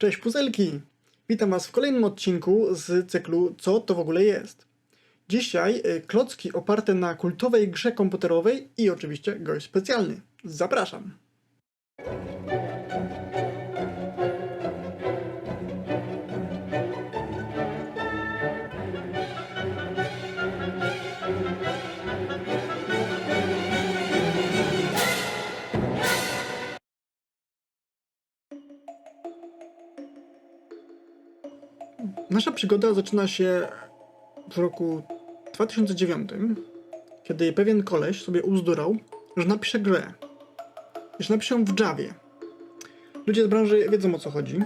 Cześć puzelki! Witam Was w kolejnym odcinku z cyklu Co to w ogóle jest? Dzisiaj y, klocki oparte na kultowej grze komputerowej i oczywiście gość specjalny. Zapraszam! Nasza przygoda zaczyna się w roku 2009, kiedy pewien koleś sobie uzdurał, że napisze grę. Że napisze ją w Javie. Ludzie z branży wiedzą o co chodzi.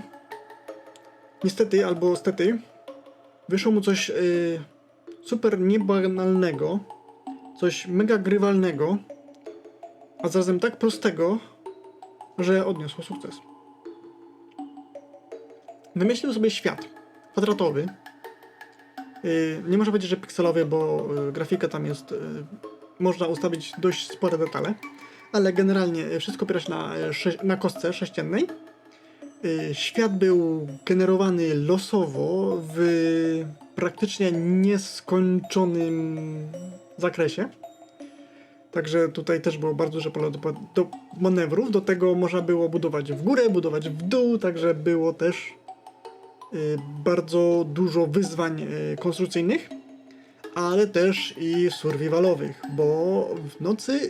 Niestety, albo stety, wyszło mu coś y, super niebanalnego, coś mega grywalnego, a zarazem tak prostego, że odniosło sukces. Wymyślił sobie świat kwadratowy. Yy, nie można powiedzieć, że pikselowy, bo yy, grafika tam jest. Yy, można ustawić dość spore detale, ale generalnie wszystko opiera się na, na kostce sześciennej. Świat był generowany losowo w praktycznie nieskończonym zakresie. Także tutaj też było bardzo duże pole do, do manewrów. Do tego można było budować w górę, budować w dół, także było też y, bardzo dużo wyzwań y, konstrukcyjnych, ale też i survivalowych, bo w nocy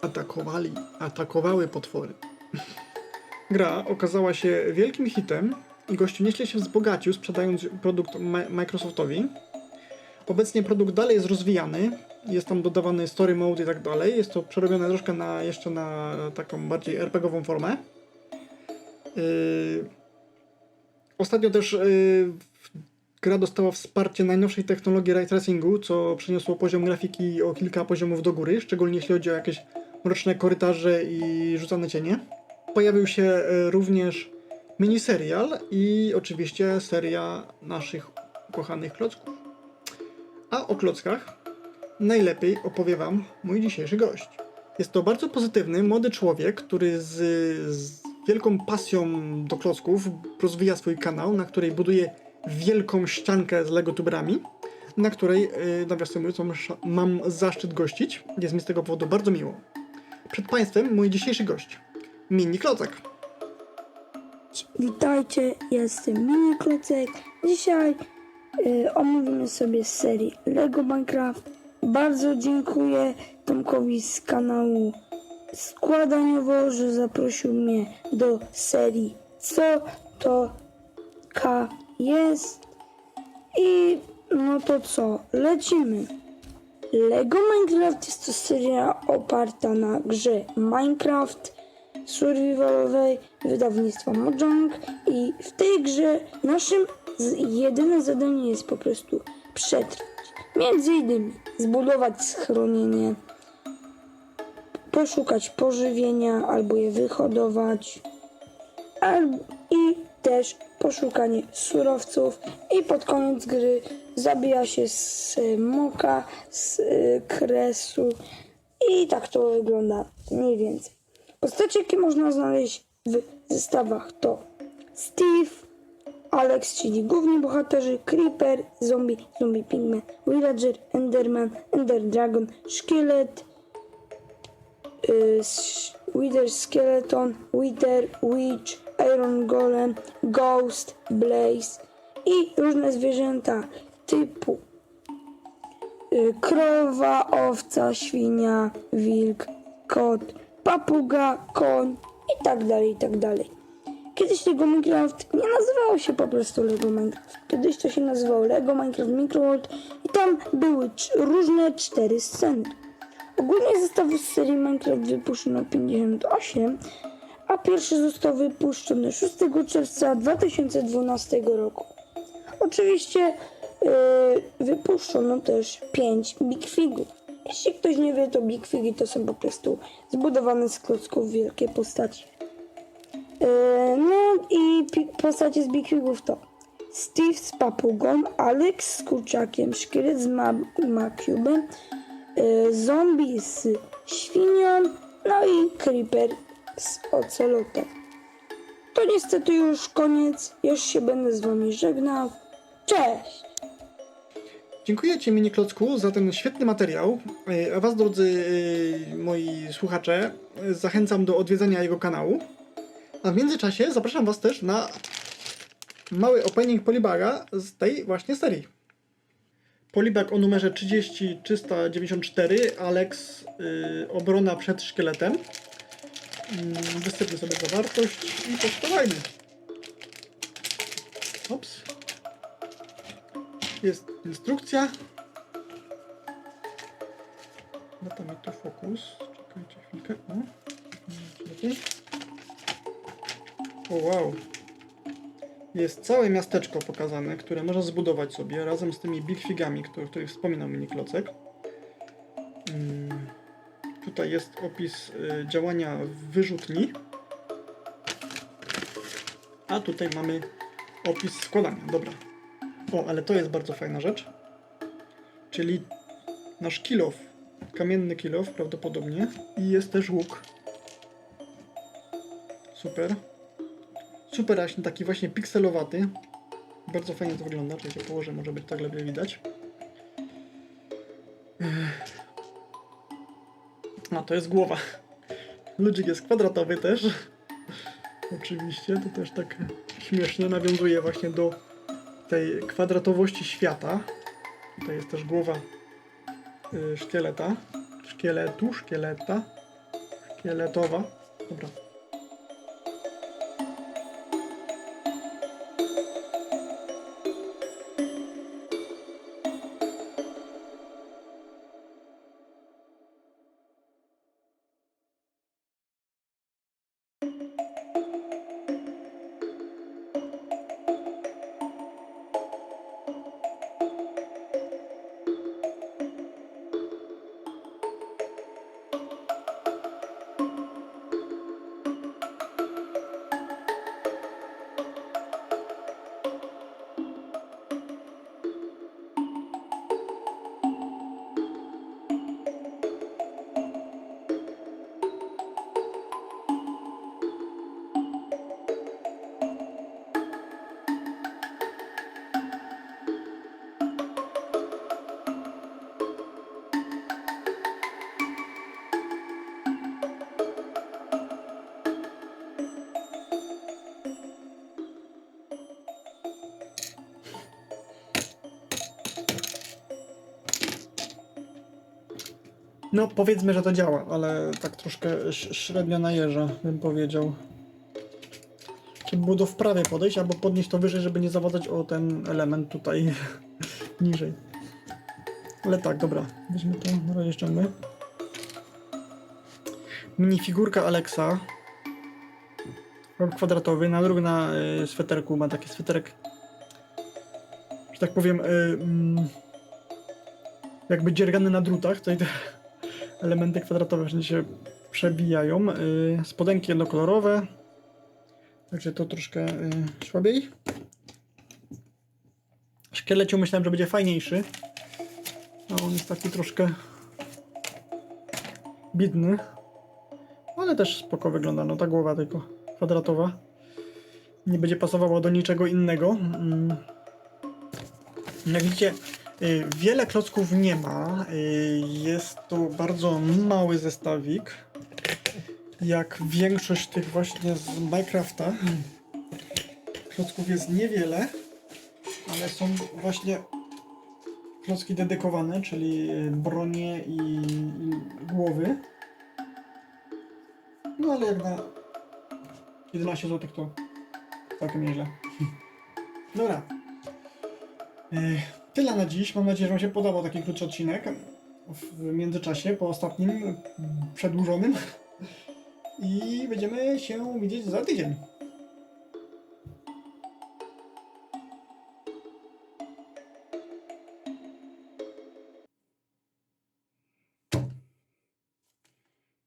atakowali, atakowały potwory. Gra okazała się wielkim hitem i gościu nieźle się wzbogacił, sprzedając produkt Microsoftowi. Obecnie produkt dalej jest rozwijany, jest tam dodawany story mode i tak dalej. Jest to przerobione troszkę na, jeszcze na taką bardziej RPGową formę. Yy, Ostatnio też yy, gra dostała wsparcie najnowszej technologii ray tracingu, co przeniosło poziom grafiki o kilka poziomów do góry, szczególnie jeśli chodzi o jakieś mroczne korytarze i rzucane cienie. Pojawił się yy, również miniserial i oczywiście seria naszych ukochanych klocków. A o klockach najlepiej opowie Wam mój dzisiejszy gość. Jest to bardzo pozytywny, młody człowiek, który z, z wielką pasją do klocków rozwija swój kanał, na której buduje wielką ściankę z legotuberami, na której, yy, nawiasem mówiąc, mam zaszczyt gościć. Jest mi z tego powodu bardzo miło. Przed Państwem mój dzisiejszy gość, Mini Klocek. Witajcie, jestem Mini Klocek. Dzisiaj y, omówimy sobie z serii Lego Minecraft. Bardzo dziękuję Tomkowi z kanału Składaniowo, że zaprosił mnie do serii Co to K jest. I no to co, lecimy. Lego Minecraft jest to seria oparta na grze Minecraft survivalowej wydawnictwa Mojang i w tej grze naszym jedyne zadanie jest po prostu przetrwać. Między innymi zbudować schronienie, poszukać pożywienia albo je wyhodować. Al- i też poszukanie surowców. I pod koniec gry zabija się z moka, z e, kresu. I tak to wygląda mniej więcej. Postacie, jakie można znaleźć w zestawach to Steve, Alex, czyli główni bohaterzy, Creeper, Zombie, Zombie Pigman, Villager, Enderman, Ender Dragon, Szkielet, y, sz- Wither Skeleton, Wither, Witch, Iron Golem, Ghost, Blaze i różne zwierzęta typu y, krowa, owca, świnia, wilk, kot, papuga, koń i tak dalej, i tak dalej. Kiedyś Lego Minecraft nie nazywało się po prostu Lego Minecraft. Kiedyś to się nazywało Lego Minecraft Microworld i tam były różne cztery sceny. Ogólnie zestawu z serii Minecraft wypuszczono 58, a pierwszy został wypuszczony 6 czerwca 2012 roku. Oczywiście yy, wypuszczono też 5 Big Figów. Jeśli ktoś nie wie, to Big Figi to są po prostu zbudowane z klocków wielkie postaci. Yy, no i postacie z Big Figów to Steve z papugą, Alex z kurczakiem, Szkielet z ma- yy, Zombie z świnią, no i Creeper z ocelotem. to niestety już koniec. Już się będę z wami żegnał. Cześć! Dziękuję Ci, Mini Klocku, za ten świetny materiał. E, A Was, drodzy e, moi słuchacze, zachęcam do odwiedzenia jego kanału. A w międzyczasie zapraszam Was też na mały opening Polibaga z tej właśnie serii. Polibag o numerze 30394, Alex y, obrona przed szkieletem. Mm, Wysypmy sobie zawartość i poskładajmy. Ops. Jest instrukcja. Lata mi tu fokus. Czekajcie chwilkę. O. O wow. Jest całe miasteczko pokazane, które można zbudować sobie razem z tymi big figami, o których wspominał mini klocek. Mm, Tutaj jest opis y, działania wyrzutni. A tutaj mamy opis składania. Dobra. O, ale to jest bardzo fajna rzecz. Czyli nasz kilof, kamienny kilof prawdopodobnie i jest też łuk. Super. Super jaśnie, taki właśnie pikselowaty. Bardzo fajnie to wygląda, czyli to położę, może być tak lepiej widać. A, to jest głowa. Ludzik jest kwadratowy też. Oczywiście, to też tak śmiesznie nawiązuje właśnie do tej kwadratowości świata. Tutaj jest też głowa y, szkieleta. Szkieletu, szkieleta. Szkieletowa. Dobra. No, powiedzmy, że to działa, ale tak troszkę średnio najeżdża, bym powiedział. Trzeba było do wprawy podejść, albo podnieść to wyżej, żeby nie zawadzać o ten element tutaj niżej. Ale tak, dobra, weźmy to, na razie ściągnę. Minifigurka Alexa. Rok kwadratowy, na drugim na y, sweterku ma taki sweterek, że tak powiem, y, mm, jakby dziergany na drutach. Tutaj elementy kwadratowe wszędzie się przebijają. Y, spodenki jednokolorowe. Także to troszkę y, słabiej. Szkieleciu myślałem, że będzie fajniejszy. A on jest taki troszkę biedny. Ale też spoko wygląda. No ta głowa tylko kwadratowa. Nie będzie pasowała do niczego innego. Mm. Jak widzicie, wiele klocków nie ma. Y, Jest to bardzo mały zestawik. Jak większość tych właśnie z Minecrafta. Klocków jest niewiele, ale są właśnie klocki dedykowane, czyli bronie i, głowy. No ale jak na 11 zł to całkiem nieźle. Dobra. Yy, Tyle na dziś. Mam nadzieję, że Wam się podobał taki krótszy odcinek w międzyczasie, po ostatnim, przedłużonym. I będziemy się widzieć za tydzień.